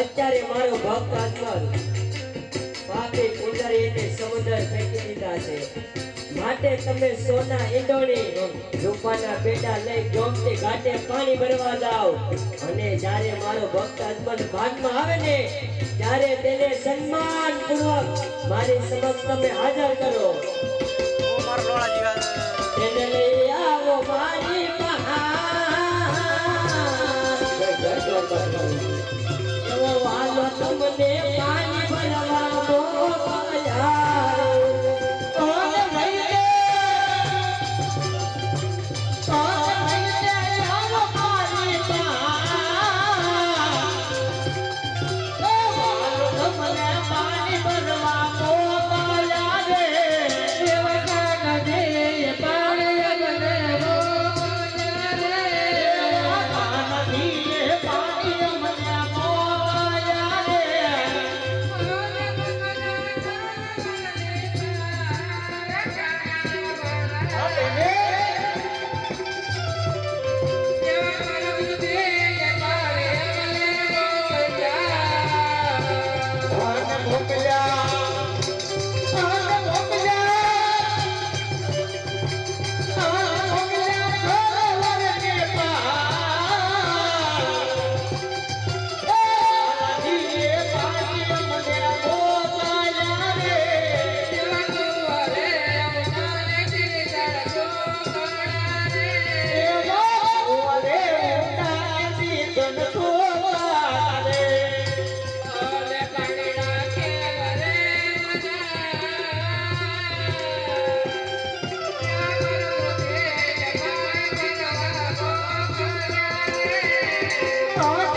અત્યારે મારો ભક્ત અજમલ પાપી ઉંદરી એને સમુદ્ર ફેંકી દીધા છે. માટે તમે સોના ઈંડોળી રૂપાના પેટા લઈ ગોમતી ઘાટે પાણી ભરવા જાઓ. અને જ્યારે મારો ભક્ત અજમત ભાગમાં આવે ને, ત્યારે તેને સન્માન પૂર્વક મારી સમક્ષ તમે હાજર કરો. Oh